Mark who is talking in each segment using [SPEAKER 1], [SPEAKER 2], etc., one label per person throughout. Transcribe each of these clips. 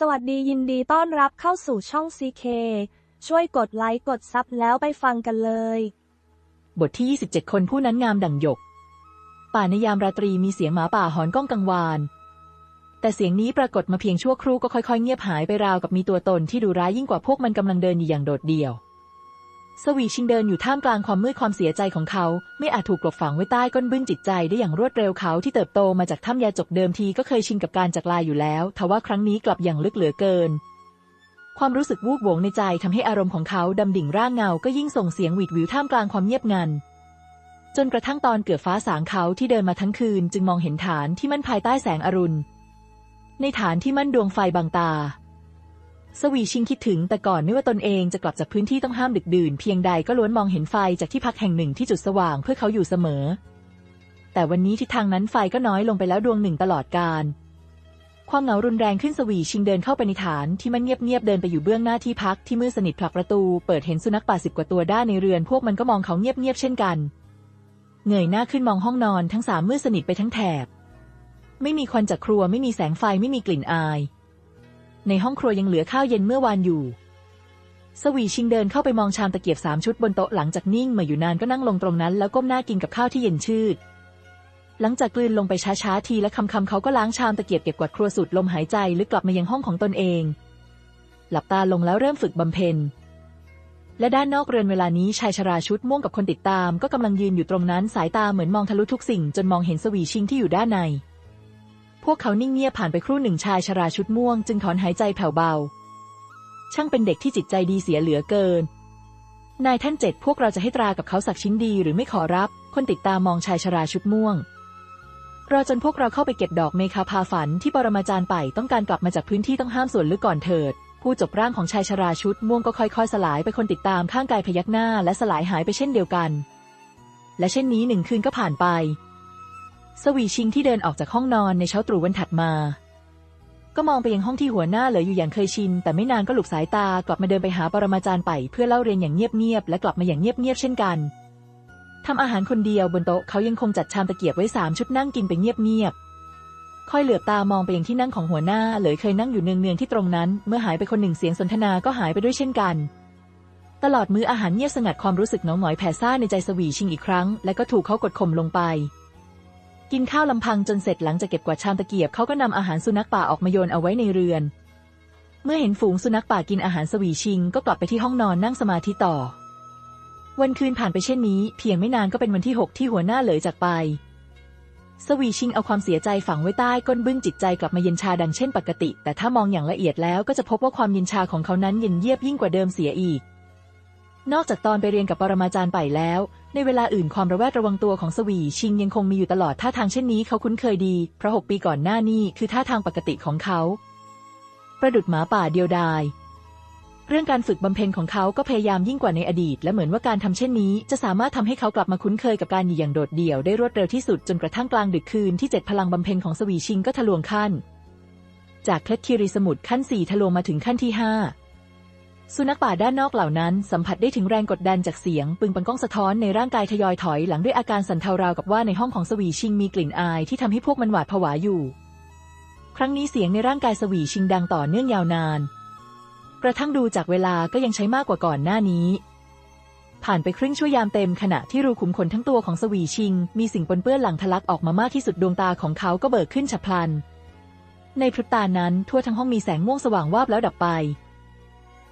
[SPEAKER 1] สวัสดียินดีต้อนรับเข้าสู่ช่อง CK ช่วยกดไลค์กดซับแล้วไปฟังกันเลย
[SPEAKER 2] บทที่ 27 คนผู้นั้นงามดังหยก ป่าในยามราตรีมีเสียงหมาป่าหอนก้องกังวาน แต่เสียงนี้ปรากฏมาเพียงชั่วครู่ก็ค่อยๆ เงียบหายไปราวกับมีตัวตนที่ดูร้ายยิ่งกว่าพวกมันกำลังเดินอยู่อย่างโดดเดี่ยว สวีชิงเดินอยู่ท่ามกลางความมืดความเสียใจของเขา ไม่อาจถูกกลบฝังไว้ใต้ก้นบึ้นจิตใจได้อย่างรวดเร็วเขาที่เติบโตมาจากถ้ำยาจกเดิมทีก็เคยชินกับการจากลาอยู่แล้วทว่าครั้งนี้กลับอย่างลึกเหลือเกิน ความรู้สึกวูบหวงในใจทำให้อารมณ์ของเขาดำดิ่งร่างเงาก็ยิ่งส่งเสียงหวีดหวิวท่ามกลางความเงียบงัน จนกระทั่งตอนเกือบฟ้าสางเขาที่เดินมาทั้งคืน จึงมองเห็นฐานที่มั่นภายใต้แสงอรุณ ในฐานที่มั่นดวงไฟบางตา สวีชิงคิดถึงแต่ก่อนไม่ว่าตนเองจะกลับจากพื้นที่ต้องห้ามดึกดื่นเพียงใดก็ล้วนมองเห็นไฟจากที่พักแห่งหนึ่งที่จุดสว่างเพื่อเขาอยู่เสมอ แต่วันนี้ทิศทางนั้นไฟก็น้อยลงไปแล้วดวงหนึ่งตลอดกาลความเหงารุนแรงขึ้นสวีชิงเดินเข้าไปในฐานที่มันเงียบๆเดินไปอยู่เบื้องหน้าที่พักที่มืดสนิทผลักประตู เปิดเห็นสุนัขป่าสิบกว่าตัวด้านในเรือน พวกมันก็มองเขาเงียบๆเช่นกัน เงยหน้าขึ้นมองห้องนอนทั้งสามมืดสนิทไปทั้งแถบ ไม่มีควันจากครัวไม่มีแสงไฟไม่มีกลิ่นอาย ในห้องครัวยังเหลือข้าวเย็นเมื่อวานอยู่ สวีชิงเดินเข้าไปมองชามตะเกียบสามชุดบนโต๊ะหลังจากนิ่งมาอยู่นานก็นั่งลงตรงนั้นแล้วก้มหน้ากินกับข้าวที่เย็นชืด หลังจากกลืนลงไปช้าๆทีและคำๆเขาก็ล้างชามตะเกียบเก็บกวาดครัวสูดลมหายใจลึกกลับมายังห้องของตนเอง หลับตาลงแล้วเริ่มฝึกบำเพ็ญและด้านนอกเรือนเวลานี้ชายชราชุดม่วงกับคนติดตาม ก็กำลังยืนอยู่ตรงนั้นสายตาเหมือนมองทะลุทุกสิ่งจนมองเห็นสวีชิงที่อยู่ด้านใน พวกเขานิ่งเงียบผ่านไปครู่หนึ่งชายชราชุดม่วงจึงถอนหายใจแผ่วเบา ช่างเป็นเด็กที่จิตใจดีเสียเหลือเกิน นายท่านเจ็ดพวกเราจะให้ตรากับเขาสักชิ้นดีหรือไม่ขอรับ คนติดตามมองชายชราชุดม่วง รอจนพวกเราเข้าไปเก็บดอกเมคาพาฝันที่ปรมาจารย์ไปต้องการกลับมาจากพื้นที่ต้องห้ามส่วนลึกก่อนเถิด ผู้จบร่างของชายชราชุดม่วงก็ค่อยๆ สลายไปคนติดตามข้างกายพยักหน้าและสลายหายไปเช่นเดียวกัน และเช่นนี้หนึ่งคืนก็ผ่านไป สวีชิงที่เดินออกจากห้องนอนในเช้าตรู่วันถัดมา ก็มองไปยังห้องที่หัวหน้าเหลืออยู่อย่างเคยชิน แต่ไม่นานก็หลุกสายตากลับมาเดินไปหาปรมาจารย์ไปเพื่อเล่าเรียนอย่างเงียบๆและกลับมาอย่างเงียบๆเช่นกันทำอาหารคนเดียวบนโต๊ะเขายังคงจัดชามตะเกียบไว้สามชุดนั่งกินไปเงียบๆค่อยเหลือบตามองไปยังที่นั่งของหัวหน้าเหลยเคยนั่งอยู่เนืองๆที่ตรงนั้น เมื่อหายไปคนหนึ่งเสียงสนทนาก็หายไปด้วยเช่นกัน ตลอดมื้ออาหารเงียบสงัดความรู้สึกเหงหงอยแผ่ซ่านในใจสวีชิงอีกครั้ง และก็ถูกเขากดข่มลงไป กินข้าวลำพังจนเสร็จหลังจากเก็บกวาดชามตะเกียบเขาก็นำอาหารสุนัขป่าออกมาโยนเอาไว้ในเรือน เมื่อเห็นฝูงสุนัขป่ากินอาหารสวีชิง ก็กลับไปที่ห้องนอนนั่งสมาธิต่อ วันคืนผ่านไปเช่นนี้ เพียงไม่นานก็เป็นวันที่หกที่หัวหน้าเหลยจากไป สวีชิงเอาความเสียใจฝังไว้ใต้ก้นบึ้งจิตใจกลับมาเย็นชาดังเช่นปกติ แต่ถ้ามองอย่างละเอียดแล้วก็จะพบว่าความเย็นชาของเขานั้นเย็นเยียบยิ่งกว่าเดิมเสียอีก นอกจากตอนไปเรียนกับปรมาจารย์ไปแล้ว ในเวลาอื่นความระแวดระวังตัวของสวีชิงยังคงมีอยู่ตลอดท่าทางเช่นนี้เขาคุ้นเคยดี เพราะหกปีก่อนหน้านี้คือท่าทางปกติของเขา ประดุดหมาป่าเดียวดาย เรื่องการฝึกบำเพ็ญของเขาก็พยายามยิ่งกว่าในอดีต และเหมือนว่าการทำเช่นนี้ จะสามารถทำให้เขากลับมาคุ้นเคยกับการอยู่อย่างโดดเดี่ยวได้รวดเร็วที่สุดจนกระทั่งกลางดึกคืนที่เจ็ดพลังบำเพ็ญของสวีชิงก็ทะลวงขั้น จากเคล็ดคีรีสมุทรขั้นสี่ทะลวงมาถึงขั้นที่ห้า สุนัขป่าด้านนอกเหล่านั้นสัมผัสได้ถึงแรงกดดันจากเสียง ปึงปังก้องสะท้อนในร่างกายทยอยถอยหลังด้วยอาการสั่นเทาราวกับว่าในห้องของสวีชิงมีกลิ่นอายที่ทำให้พวกมันหวาดผวาอยู่ ครั้งนี้เสียงในร่างกายสวีชิงดังต่อเนื่องยาวนาน กระทั่งดูจากเวลาก็ยังใช้มากกว่าก่อนหน้านี้ ผ่านไปครึ่งชั่วยามเต็มขณะที่รูขุมขนทั้งตัวของสวีชิง มีสิ่งปนเปื้อนหลังทะลักออกมามากที่สุดดวงตาของเขาก็เบิกขึ้นฉับพลัน ในพริบตานั้นทั่วทั้งห้องมีแสงม่วงสว่างวาบแล้วดับไป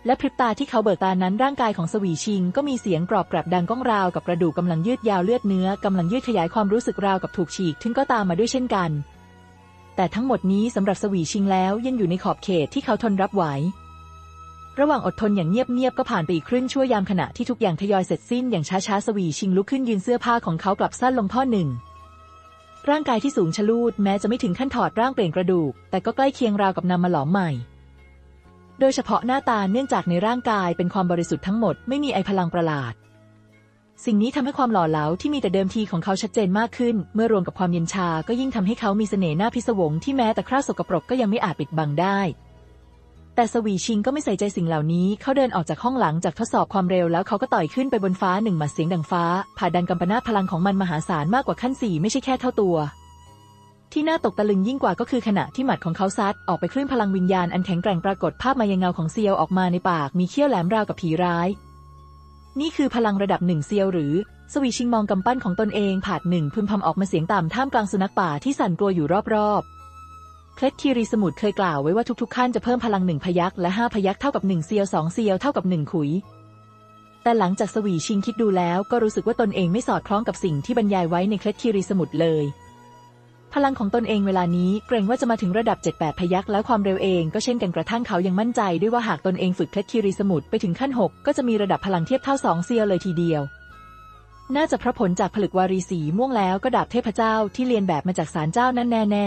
[SPEAKER 2] และพริบตาที่เขาเบิกตานั้นร่างกายของสวีชิง ก็มีเสียงกรอบแกรบดังก้องราวกับกระดูกกำลังยืดยาวเลือดเนื้อกำลังยืดขยายความรู้สึกราวกับถูกฉีกถึงก็ตามมาด้วยเช่นกัน แต่ทั้งหมดนี้สำหรับสวีชิงแล้วยังอยู่ในขอบเขตที่เขาทนรับไหว ระหว่างอดทนอย่างเงียบๆก็ผ่านไปอีกครึ่งชั่วยามขณะที่ทุกอย่างทยอยเสร็จสิ้นอย่างช้าๆสวีชิงลุกขึ้นยืนเสื้อผ้าของเขากลับสั้นลงท่อนหนึ่งร่างกายที่สูงชะลูดแม้จะไม่ถึงขั้นถอดร่างเปลี่ยนกระดูก แต่ก็ใกล้เคียงราวกับนำมาหลอมใหม่ โดยเฉพาะหน้าตาเนื่องจากในร่างกายเป็นความบริสุทธิ์ทั้งหมดไม่มีไอพลังประหลาด สิ่งนี้ทำให้ความหล่อเหลาที่มีแต่เดิมทีของเขาชัดเจนมากขึ้น เมื่อรวมกับความเย็นชาก็ยิ่งทำให้เขามีเสน่ห์หน้าพิศวงที่แม้แต่คราบสกปรกก็ยังไม่อาจปิดบังได้ แต่สวีชิงก็ไม่ใส่ใจสิ่งเหล่านี้ เขาเดินออกจากห้องหลังจากทดสอบความเร็วแล้วเขาก็ต่อยขึ้นไปบนฟ้าหนึ่งหมัดเสียงดังฟ้า ผ่าดันกำปนาตพลังของมันมหาศาลมากกว่าขั้นสี่ไม่ใช่แค่เท่าตัว ที่น่าตกตะลึงยิ่งกว่าก็คือขณะที่หมัดของเขาซัดออกไปคลื่นพลังวิญญาณอันแข็งแกร่งปรากฏภาพมายังเงาของเซียวออกมาในปากมีเขี้ยวแหลมราวกับผีร้าย นี่คือพลังระดับหนึ่งเซียวหรือ สวีชิงมองกำปั้นของตนเองผาดหนึ่งพึมพำออกมาเสียงต่ำท่ามกลางสุนัขป่าที่สั่นกลัวอยู่รอบๆ เคล็ดคีรีสมุทรเคยกล่าวไว้ว่าทุกๆขั้นจะเพิ่มพลังหนึ่งพยักและห้าพยักเท่ากับหนึ่งเซียวสองเซียวเท่ากับหนึ่งขุยแต่หลังจากสวีชิงคิดดูแล้วก็รู้สึกว่าตนเองไม่สอดคล้องกับสิ่งที่บรรยายไว้ในเคล็ดคีรีสมุทรเลย พลังของตนเองเวลานี้เกรงว่าจะมาถึงระดับ 7-8 พยักแล้วความเร็วเองก็เช่นกันกระทั่งเขายังมั่นใจด้วยว่าหากตนเองฝึกเคล็ดคีรีสมุทรไปถึงขั้น 6 ก็จะมีระดับพลังเทียบเท่าสองเซียวเลยทีเดียว น่าจะเพราะผลจากผลึกวารีสีม่วงแล้วก็ดาบเทพเจ้าที่เรียนแบบมาจากศาลเจ้านั่นแน่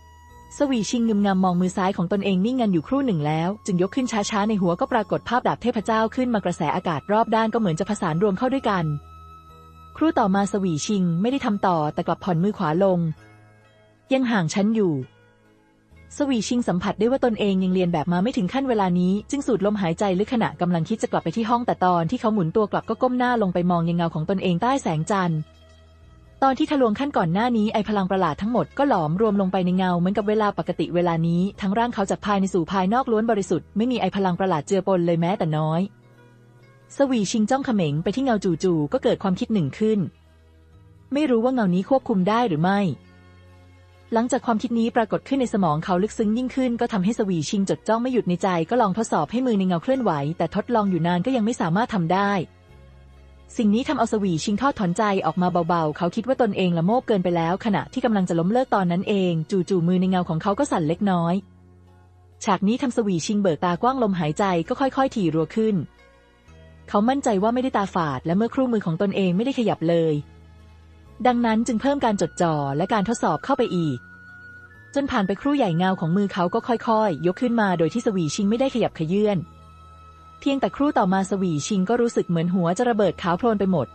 [SPEAKER 2] ๆสวีชิงงึมงำมองมือซ้ายของตนเองนิ่งงันอยู่ครู่หนึ่งแล้ว จึงยกขึ้นช้าๆในหัวก็ปรากฏภาพดาบเทพเจ้าขึ้นมากระแสอากาศรอบด้านก็เหมือนจะผสานรวมเข้าด้วยกัน ครู่ต่อมาสวีชิงไม่ได้ทำต่อแต่กลับผ่อนมือขวาลง ยังห่างฉันอยู่ สวีชิงสัมผัสได้ว่าตนเองยังเรียนแบบมาไม่ถึงขั้นเวลานี้ จึงสูดลมหายใจลึกขณะกำลังคิดจะกลับไปที่ห้องแต่ตอนที่เขาหมุนตัวกลับก็ก้มหน้าลงไปมองยังเงาของตนเองใต้แสงจันทร์ตอนที่ทะลวงขั้นก่อนหน้านี้ไอพลังประหลาดทั้งหมดก็หลอมรวมลงไปในเงาเหมือนกับเวลาปกติเวลานี้ ทั้งร่างเขาจากภายในสู่ภายนอกล้วนบริสุทธิ์ไม่มีไอพลังประหลาดเจือปนเลยแม้แต่น้อย สวีชิงจ้องเขม็งไปที่เงาจู่ๆก็เกิดความคิดหนึ่งขึ้น ไม่รู้ว่าเงานี้ควบคุมได้หรือไม่ หลังจากความคิดนี้ปรากฏขึ้นในสมองเขาลึกซึ้งยิ่งขึ้นก็ทำให้สวีชิงจดจ้องไม่หยุดในใจก็ลองทดสอบให้มือในเงาเคลื่อนไหว แต่ทดลองอยู่นานก็ยังไม่สามารถทำได้ สิ่งนี้ทำเอาสวีชิงทอดถอนใจออกมาเบาๆ เขาคิดว่าตนเองละโมบเกินไปแล้ว ขณะที่กำลังจะล้มเลิกตอนนั้นเอง จู่ๆมือในเงาของเขาก็สั่นเล็กน้อย ฉากนี้ทำสวีชิงเบิกตากว้างลมหายใจก็ค่อย ๆ ถี่รัวขึ้น เขามั่นใจว่าไม่ได้ตาฝาด และเมื่อครู่มือของตนเองไม่ได้ขยับเลย ดังนั้นจึงเพิ่มการจดจ่อและการทดสอบเข้าไปอีก จนผ่านไปครู่ใหญ่เงาของมือเขาก็ค่อยๆ ยกขึ้นมาโดยที่สวีชิงไม่ได้ขยับขยื่นเพียงแต่ครู่ต่อมาสวีชิงก็รู้สึกเหมือนหัวจะระเบิดขาวโพลนไปหมด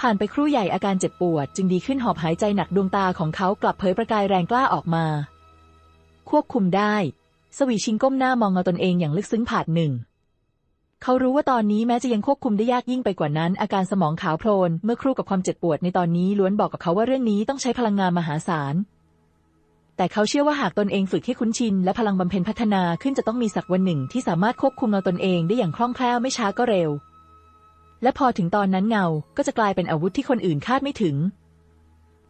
[SPEAKER 2] ผ่านไปครู่ใหญ่อาการเจ็บปวด จึงดีขึ้นหอบหายใจหนักดวงตาของเขากลับเผยประกายแรงกล้าออกมา ควบคุมได้ สวีชิงก้มหน้ามองเงาตนเองอย่างลึกซึ้งผาดหนึ่ง เขารู้ว่าตอนนี้แม้จะยังควบคุมได้ยากยิ่งไปกว่านั้น อาการสมองขาวโพลนเมื่อครู่กับความเจ็บปวดในตอนนี้ล้วนบอกกับเขาว่าเรื่องนี้ต้องใช้พลังงานมหาศาล แต่เขาเชื่อว่าหากตนเองฝึกให้คุ้นชิน และพลังบำเพ็ญพัฒนาขึ้นจะต้องมีสักวันหนึ่งที่สามารถควบคุมเงาตนเองได้อย่างคล่องแคล่วไม่ช้าก็เร็ว และพอถึงตอนนั้นเงา ก็จะกลายเป็นอาวุธที่คนอื่นคาดไม่ถึง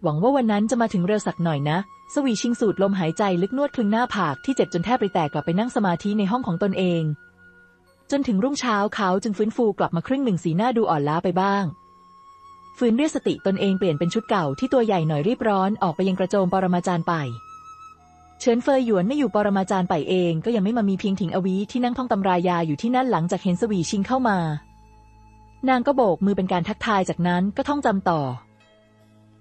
[SPEAKER 2] หวังว่าวันนั้นจะมาถึงเร็วสักหน่อยนะสวีชิงสูดลมหายใจลึกนวดคลึงหน้าผากที่เจ็บจนแทบปริแตกกลับไปนั่งสมาธิในห้องของตนเอง จนถึงรุ่งเช้าเขาจึงฟื้นฟูกลับมาครึ่งหนึ่งสีหน้าดูอ่อนล้าไปบ้าง ฟื้นเรียกสติตนเองเปลี่ยนเป็นชุดเก่าที่ตัวใหญ่หน่อยรีบร้อนออกไปยังกระโจมปรมาจารย์ไป เฉินเฟยหยวนไม่อยู่ปรมาจารย์ไปเองก็ยังไม่มามีเพียงถิงอวีที่นั่งท่องตำรายาอยู่ที่นั่นหลังจากเห็นสวีชิงเข้ามา นางก็โบกมือเป็นการทักทายจากนั้นก็ท่องจำต่อ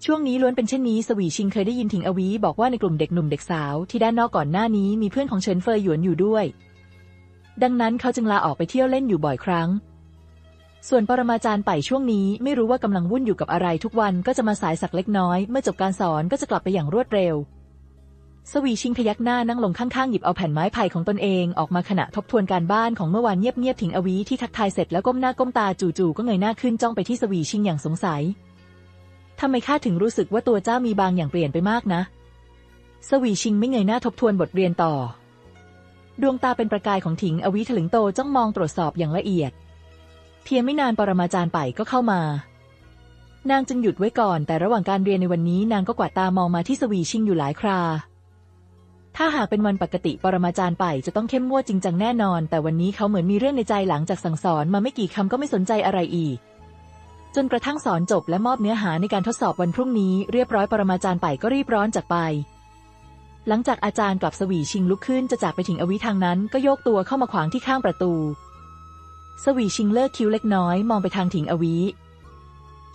[SPEAKER 2] ช่วงนี้ล้วนเป็นเช่นนี้สวีชิงเคยได้ยินถิงอวีบอกว่าในกลุ่มเด็กหนุ่มเด็กสาวที่ด้านนอกก่อนหน้านี้มีเพื่อนของเฉินเฟยหยวนอยู่ด้วย ดังนั้นเขาจึงลาออกไปเที่ยวเล่นอยู่บ่อยครั้ง ส่วนปรมาจารย์ไปช่วงนี้ไม่รู้ว่ากำลังวุ่นอยู่กับอะไรทุกวันก็จะมาสายสักเล็กน้อย เมื่อจบการสอนก็จะกลับไปอย่างรวดเร็ว สวีชิงพยักหน้านั่งลงข้างๆ หยิบเอาแผ่นไม้ไผ่ของตนเองออกมาขณะทบทวนการบ้านของเมื่อวานเงียบๆถิงอวีที่ทักทายเสร็จแล้วก้มหน้าก้มตาจู่ๆก็เงยหน้าขึ้นจ้องไปที่สวีชิงอย่างสงสัยทำไมข้าถึงรู้สึกว่าตัวเจ้ามีบางอย่างเปลี่ยนไปมากนะ สวีชิงไม่เงยหน้าทบทวนบทเรียนต่อ ดวงตาเป็นประกายของถิงอวีถลึงโตจ้องมองตรวจสอบอย่างละเอียด เพียงไม่นานปรมาจารย์ไปก็เข้ามา นางจึงหยุดไว้ก่อน แต่ระหว่างการเรียนในวันนี้นางก็กวาดตามองมาที่สวีชิงอยู่หลายครา ถ้าหากเป็นวันปกติปรมาจารย์ไปจะต้องเข้มงวดจริงจังแน่นอน แต่วันนี้เขาเหมือนมีเรื่องในใจหลังจากสั่งสอนมาไม่กี่คำก็ไม่สนใจอะไรอีก จนกระทั่งสอนจบและมอบเนื้อหาในการทดสอบวันพรุ่งนี้ เรียบร้อยปรมาจารย์ไปก็รีบร้อนจากไป หลังจากอาจารย์กลับสวีชิงลุกขึ้นจะจากไปถึงอวิทางนั้น ก็โยกตัวเข้ามาขวางที่ข้างประตู สวีชิงเลิกคิ้วเล็กน้อยมองไปทางถิงอวี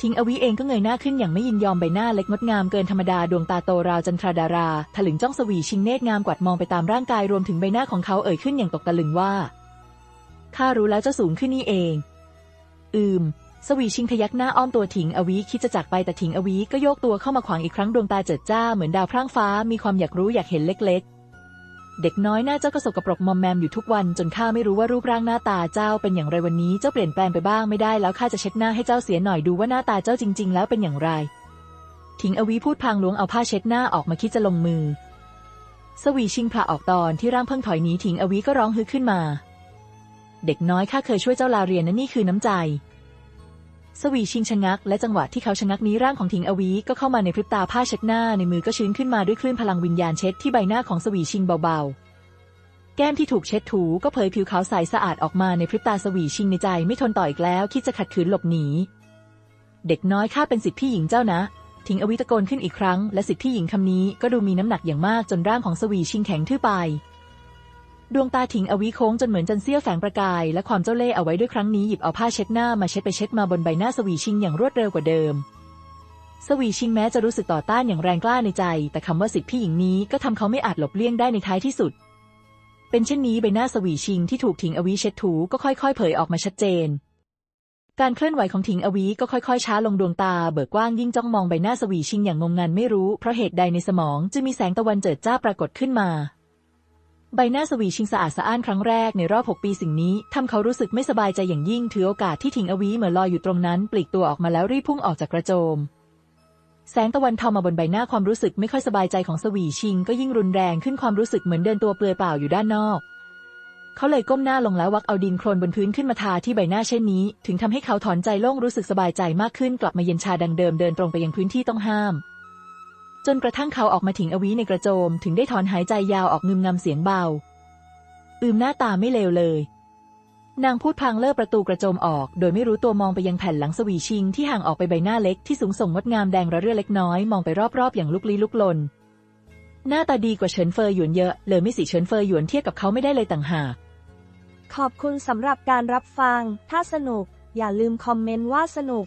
[SPEAKER 2] ทิงอวีเองก็เงยหน้าขึ้นอย่างไม่ยินยอมใบหน้าเล็กงดงามเกินธรรมดาดวงตาโตราวจันทราดาราถลึงจ้องสวีชิงเนตรงามกวัดมองไปตามร่างกายรวมถึงใบหน้าของเขาเอ่ยขึ้นอย่างตกตะลึงว่าข้ารู้แล้วเจ้าสูงขึ้นนี่เอง อืม สวีชิงพยักหน้าอ้อมตัวถิงอวีคิดจะจากไปแต่ถิงอวีก็โยกตัวเข้ามาขวางอีกครั้งดวงตาเจิดจ้าเหมือนดาวพร่างฟ้ามีความอยากรู้อยากเห็นเล็ก ๆ เด็กน้อยหน้าเจ้าก็สกปรกมอมแมมอยู่ทุกวันจนข้าไม่รู้ว่ารูปร่างหน้าตาเจ้าเป็นอย่างไรวันนี้เจ้าเปลี่ยนแปลงไปบ้างไม่ได้แล้วข้าจะเช็ดหน้าให้เจ้าเสียหน่อยดูว่าหน้าตาเจ้าจริง ๆ แล้วเป็นอย่างไรถิงอวีพูดพางล้วงเอาผ้าเช็ดหน้าออกมาคิดจะลงมือ สวีชิงพระออกตอนที่ร่างเพิ่งถอยหนีถิงอวีก็ร้องฮึขึ้นมา เด็กน้อยข้าเคยช่วยเจ้าลาเรียนนะนี่คือน้ำใจ สวีชิงชะงัก และจังหวะที่เขาชะงักนี้ร่างของถิงอวีก็เข้ามาในพริบตาผ้าเช็ดหน้าในมือก็ชื้นขึ้นมาด้วยคลื่นพลังวิญญาณเช็ดที่ใบหน้าของสวีชิงเบาๆ แก้มที่ถูกเช็ดถูก็เผยผิวขาวใสสะอาดออกมาในพริบตาสวีชิงในใจไม่ทนต่ออีกแล้วคิดจะขัดขืนหลบหนี เด็กน้อยข้าเป็นสิทธิพี่หญิงเจ้านะถิงอวิตะโกนขึ้นอีกครั้ง และสิทธิพี่หญิงคำนี้ก็ดูมีน้ำหนักอย่างมากจนร่างของสวีชิงแข็งทื่อไป ดวงตาถิงอวีโค้งจนเหมือนจันเสี้ยแฝงประกาย และความเจ้าเล่ห์เอาไว้ด้วยครั้งนี้หยิบเอาผ้าเช็ดหน้ามาเช็ดไปเช็ดมาบนใบหน้าสวีชิงอย่างรวดเร็วกว่าเดิม สวีชิงแม้จะรู้สึกต่อต้านอย่างแรงกล้าในใจ แต่คำว่าสิทธิพี่หญิงนี้ก็ทำเขาไม่อาจหลบเลี่ยงได้ในท้ายที่สุด เป็นเช่นนี้ใบหน้าสวีชิงที่ถูกถิงอวีเช็ดถูก็ค่อย ๆ เผยออกมาชัดเจน การเคลื่อนไหวของถิงอวีก็ค่อยๆ ช้าลงดวงตาเบิกกว้างยิ่งจ้องมองใบหน้าสวีชิงอย่างงงงันไม่รู้เพราะเหตุใดในสมองจึงมีแสงตะวันเจิดจ้าปรากฏขึ้นมา ใบหน้าสวีชิงสะอาดสะอ้านครั้งแรกในรอบหกปีสิ่งนี้ทำเขารู้สึกไม่สบายใจอย่างยิ่งถือโอกาสที่ถิงอวีเหมือนลอยอยู่ตรงนั้น ปลีกตัวออกมาแล้วรีบพุ่งออกจากกระโจม แสงตะวันทอมาบนใบหน้าความรู้สึกไม่ค่อยสบายใจของสวีชิง ก็ยิ่งรุนแรงขึ้นความรู้สึกเหมือนเดินตัวเปลือยเปล่าอยู่ด้านนอก เขาเลยก้มหน้าลงแล้ววักเอาดินโคลนบนพื้นขึ้นมาทาที่ใบหน้าเช่นนี้ ถึงทำให้เขาถอนใจโล่งรู้สึกสบายใจมากขึ้นกลับมาเย็นชาดังเดิมเดินตรงไปยังพื้นที่ต้องห้าม จนกระทั่งเขาออกมาถิงอวีในกระโจม ถึงได้ถอนหายใจยาวออกงึมงำเสียงเบา อืมหน้าตาไม่เลวเลย นางพูดพลางเลิกประตูกระโจมออก โดยไม่รู้ตัวมองไปยังแผ่นหลังสวีชิง ที่ห่างออกไปใบหน้าเล็กที่สูงส่งงดงามแดงระเรื่อเล็กน้อยมองไปรอบๆอย่างลุกลี้ลุกลน หน้าตาดีกว่าเฉินเฟยหยวนเยอะ เลยไม่สิเฉินเฟยหยวนเทียบกับเขาไม่ได้เลยต่างหาก
[SPEAKER 1] ขอบคุณสำหรับการรับฟัง ถ้าสนุก อย่าลืมคอมเมนต์ว่าสนุก